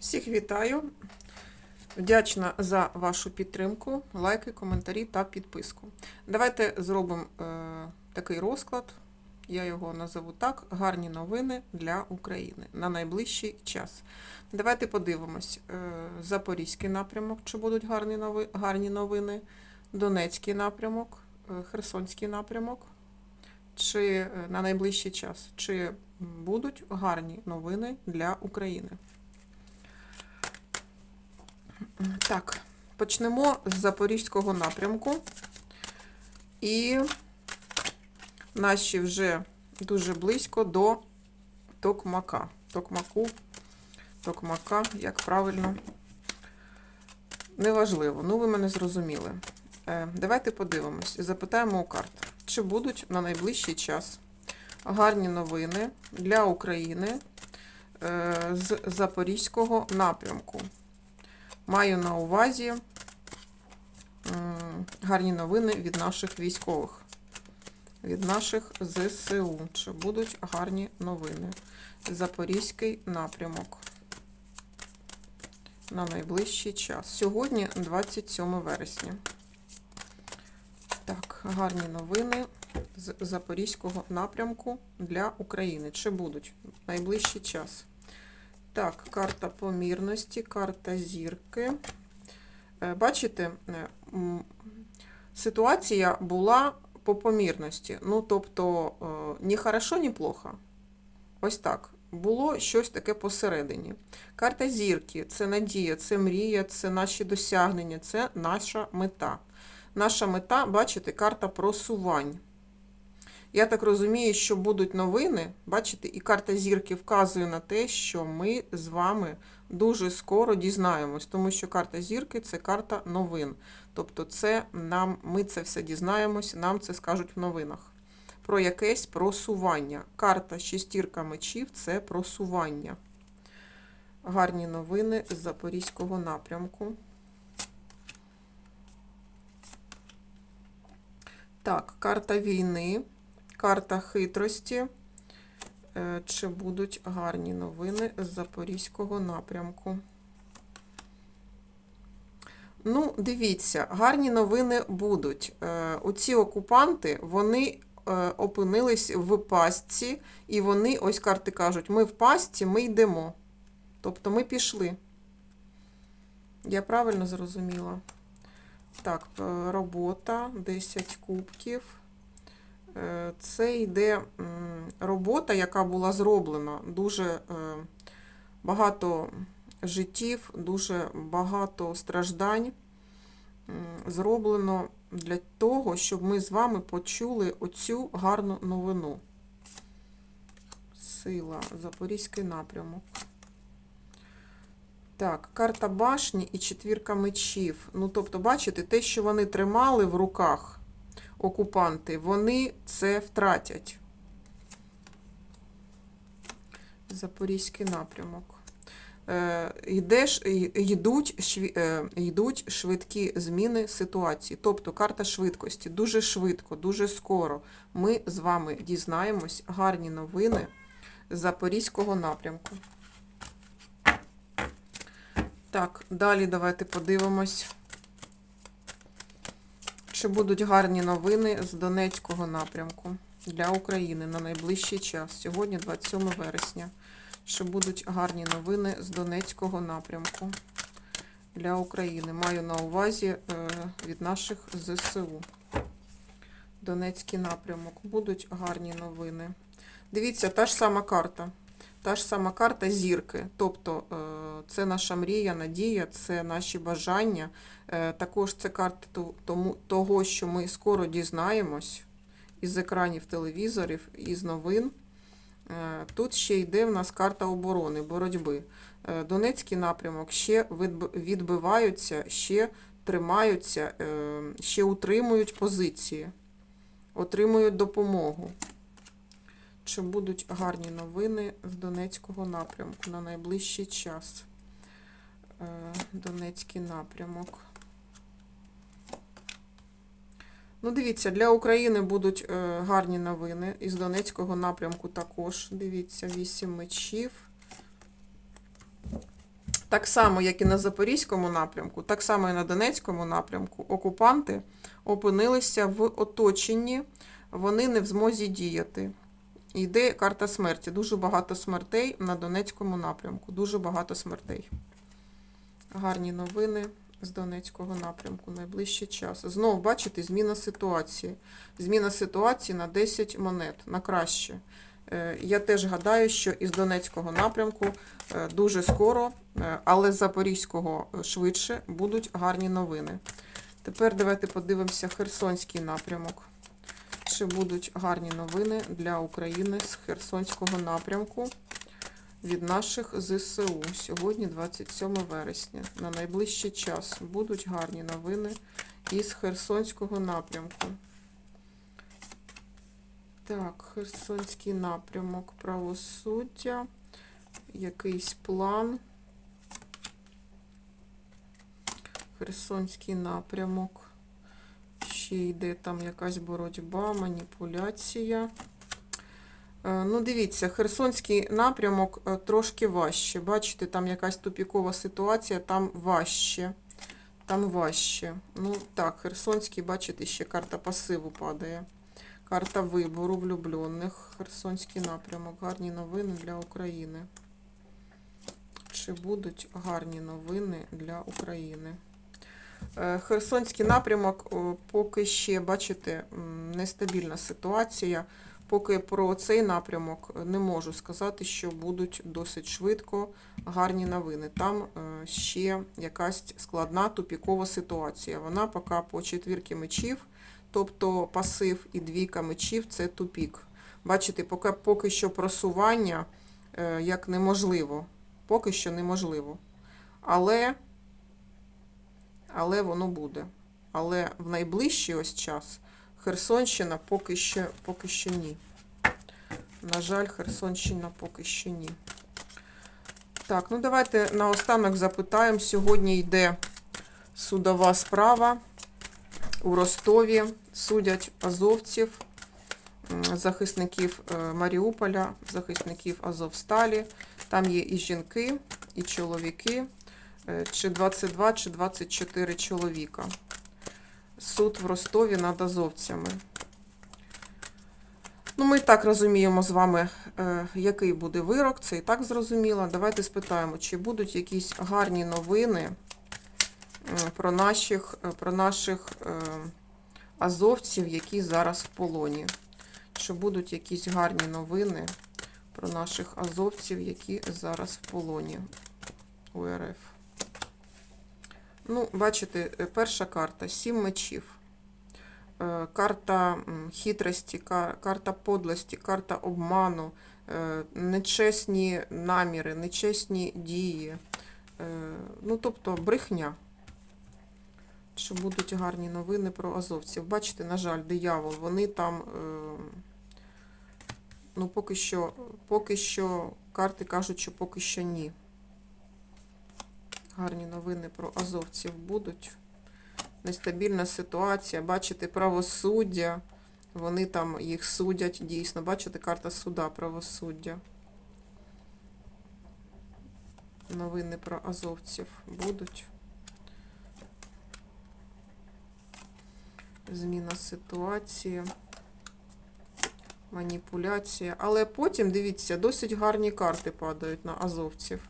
Всіх вітаю. Вдячна за вашу підтримку, лайки, коментарі та підписку. Давайте зробимо е, такий розклад. Я його назову так: гарні новини для України на найближчий час. Давайте подивимось: е, Запорізький напрямок, чи будуть гарні, нови, гарні новини, Донецький напрямок, е, Херсонський напрямок, чи е, на найближчий час, чи будуть гарні новини для України. Так, почнемо з Запорізького напрямку. І наші вже дуже близько до Токмака. Токмаку, Токмака, як правильно. Неважливо, ну ви мене зрозуміли. Е, Давайте подивимось, і запитаємо у карт, чи будуть на найближчий час гарні новини для України е, з Запорізького напрямку. Маю на увазі гарні новини від наших військових, від наших ЗСУ. Чи будуть гарні новини? Запорізький напрямок на найближчий час. Сьогодні 27 вересня. Так, гарні новини з Запорізького напрямку для України. Чи будуть найближчий час? Так, карта помірності, карта зірки. Е, Бачите, е, ситуація була по помірності. Ну, тобто, е, ні хорошо, ні плохо. Ось так. Було щось таке посередині. Карта зірки це надія, це мрія, це наші досягнення, це наша мета. Наша мета, бачите, карта просувань. Я так розумію, що будуть новини, бачите, і карта зірки вказує на те, що ми з вами дуже скоро дізнаємось, тому що карта зірки це карта новин. Тобто, це нам, ми це все дізнаємось, нам це скажуть в новинах. Про якесь просування. Карта шестірка мечів це просування. Гарні новини з Запорізького напрямку. Так, карта війни. Карта хитрості. Е, Чи будуть гарні новини з Запорізького напрямку? Ну, дивіться, гарні новини будуть. Е, Оці окупанти, вони е, опинились в пастці, і вони, ось карти кажуть, ми в пастці, ми йдемо. Тобто ми пішли. Я правильно зрозуміла? Так, робота, 10 кубків. Е, Це йде робота, яка була зроблена. Дуже е, багато життів, дуже багато страждань зроблено для того, щоб ми з вами почули оцю гарну новину. Сила, Запорізький напрямок. Так, карта башні і четвірка мечів. Ну, тобто, бачите, те, що вони тримали в руках окупанти, вони це втратять. Запорізький напрямок. Е, йдеш, йдуть, е, йдуть швидкі зміни ситуації. Тобто карта швидкості. Дуже швидко, дуже скоро ми з вами дізнаємось гарні новини Запорізького напрямку. Так, далі давайте подивимось. Чи будуть гарні новини з Донецького напрямку для України на найближчий час? Сьогодні 27 вересня. Чи будуть гарні новини з Донецького напрямку для України? Маю на увазі е, від наших ЗСУ. Донецький напрямок. Будуть гарні новини. Дивіться, та ж сама карта. Та ж сама карта зірки. Тобто е, це наша мрія, надія, це наші бажання. Е, Також це карта того, що ми скоро дізнаємось із екранів телевізорів, із новин. Е, Тут ще йде в нас карта оборони, боротьби. Донецький напрямок ще відбиваються, ще тримаються, ще утримують позиції, отримують допомогу. Чи будуть гарні новини з Донецького напрямку на найближчий час? Е, Донецький напрямок. Ну, дивіться, для України будуть е, гарні новини. Із Донецького напрямку також. Дивіться, вісім мечів. Так само, як і на Запорізькому напрямку, так само і на Донецькому напрямку, окупанти опинилися в оточенні, вони не в змозі діяти. Йде карта смерті. Дуже багато смертей на Донецькому напрямку. Дуже багато смертей. Гарні новини з Донецького напрямку. Найближчий час. Знову бачите, зміна ситуації. Зміна ситуації на 10 монет, на краще. Е, Я теж гадаю, що із Донецького напрямку е, дуже скоро, е, але з Запорізького швидше будуть гарні новини. Тепер давайте подивимося Херсонський напрямок. Чи будуть гарні новини для України з Херсонського напрямку від наших ЗСУ. Сьогодні 27 вересня. На найближчий час будуть гарні новини із Херсонського напрямку. Так, Херсонський напрямок правосуддя. Якийсь план. Херсонський напрямок. Ще йде там якась боротьба, маніпуляція. Е, Ну, дивіться, Херсонський напрямок е, трошки важче. Бачите, там якась тупікова ситуація, там важче. Там важче. Ну, так, Херсонський, бачите, ще карта пасиву падає. Карта вибору влюблених. Херсонський напрямок. Гарні новини для України. Чи будуть гарні новини для України? Е, Херсонський напрямок поки ще, бачите, нестабільна ситуація. Поки про цей напрямок не можу сказати, що будуть досить швидко гарні новини. Там е, ще якась складна тупікова ситуація. Вона поки по четвірки мечів, тобто пасив і двійка мечів це тупік. Бачите, поки, поки що просування е, як неможливо. Поки що неможливо. Але але воно буде. Але в найближчий ось час Херсонщина поки що, поки що ні. На жаль, Херсонщина поки що ні. Так, ну давайте наостанок запитаємо. Сьогодні йде судова справа у Ростові. Судять азовців, захисників е, Маріуполя, захисників Азовсталі. Там є і жінки, і чоловіки чи 22, чи 24 чоловіка. Суд в Ростові над азовцями. Ну, ми і так розуміємо з вами, е, який буде вирок, це і так зрозуміло. Давайте спитаємо, чи будуть якісь гарні новини про наших, е, про наших е, азовців, які зараз в полоні. Чи будуть якісь гарні новини про наших азовців, які зараз в полоні у РФ? Ну, бачите, е, перша карта сім мечів. Е, Карта хитрості, карта подлості, карта обману, е, нечесні наміри, нечесні дії. Ну, тобто брехня. Що будуть гарні новини про азовців. Бачите, на жаль, диявол, вони там, ну, поки що, поки що, карти кажуть, що поки що ні. Гарні новини про азовців будуть. Нестабільна ситуація, бачите, правосуддя. Вони там їх судять дійсно. Бачите, карта суда правосуддя. Новини про азовців будуть. Зміна ситуації. Маніпуляція. Але потім, дивіться, досить гарні карти падають на азовців.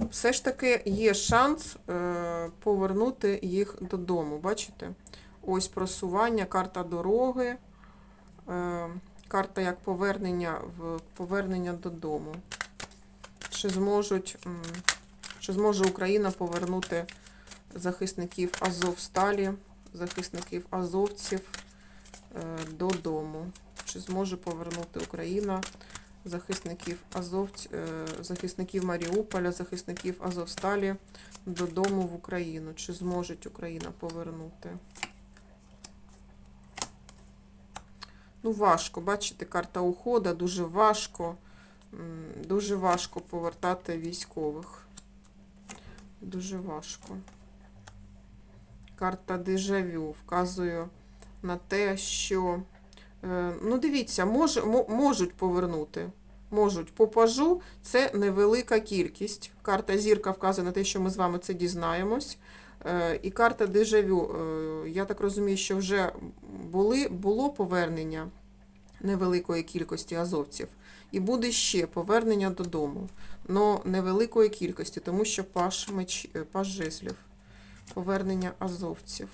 Все ж таки є шанс е, повернути їх додому. Бачите? Ось просування, карта дороги, е, карта як повернення в повернення додому. Чи зможуть, чи зможе Україна повернути захисників Азовсталі, захисників азовців е, додому? Чи зможе повернути Україна захисників Азовць, е, захисників Маріуполя, захисників Азовсталі додому в Україну. Чи зможе Україна повернути? Ну, важко. Бачите, карта ухода, дуже важко. Дуже важко повертати військових. Дуже важко. Карта дежавю вказує на те, що Ну, дивіться, мож, можуть повернути. можуть. По пажу це невелика кількість. Карта зірка вказує на те, що ми з вами це дізнаємось. Е, І карта дежавю. Е, Я так розумію, що вже були, було повернення невеликої кількості азовців. І буде ще повернення додому. Но невеликої кількості, тому що паш, меч, е, паш жезлів. Повернення азовців.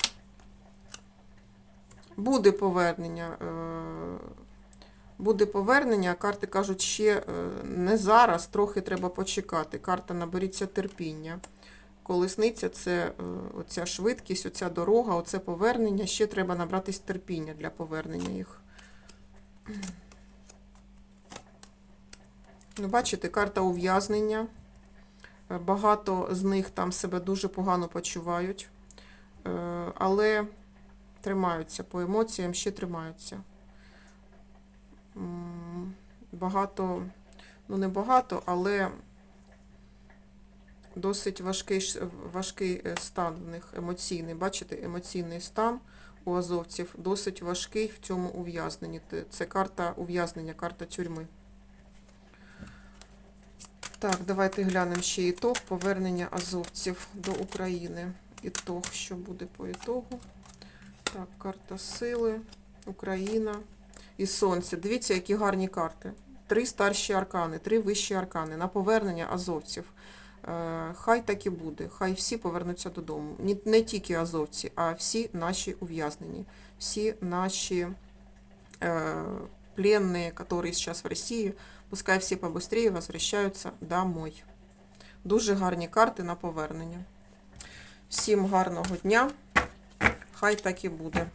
Буде повернення. е, Буде повернення, карти кажуть, ще е, не зараз, трохи треба почекати. Карта наберіться терпіння. Колесниця це е, оця швидкість, оця дорога, оце повернення. Ще треба набратись терпіння для повернення їх. Ну, бачите, карта ув'язнення. Багато з них там себе дуже погано почувають, але тримаються по емоціям, ще тримаються. Багато, ну не багато, але досить важкий, важкий е, стан в них емоційний. Бачите, емоційний стан у азовців досить важкий в цьому ув'язненні. Це карта ув'язнення, карта тюрми. Так, давайте глянемо ще ітог повернення азовців до України. Ітог, що буде по ітогу. Так, карта сили, Україна і сонце. Дивіться, які гарні карти. Три старші аркани, три вищі аркани на повернення азовців. Е, Хай так і буде. Хай всі повернуться додому. Ні- Не тільки азовці, а всі наші ув'язнені, всі наші э, пленные, которые сейчас в Росії, пускай всі побыстрее возвращаються домой. Дуже гарні карти на повернення. Всім гарного дня. Хай так і буде.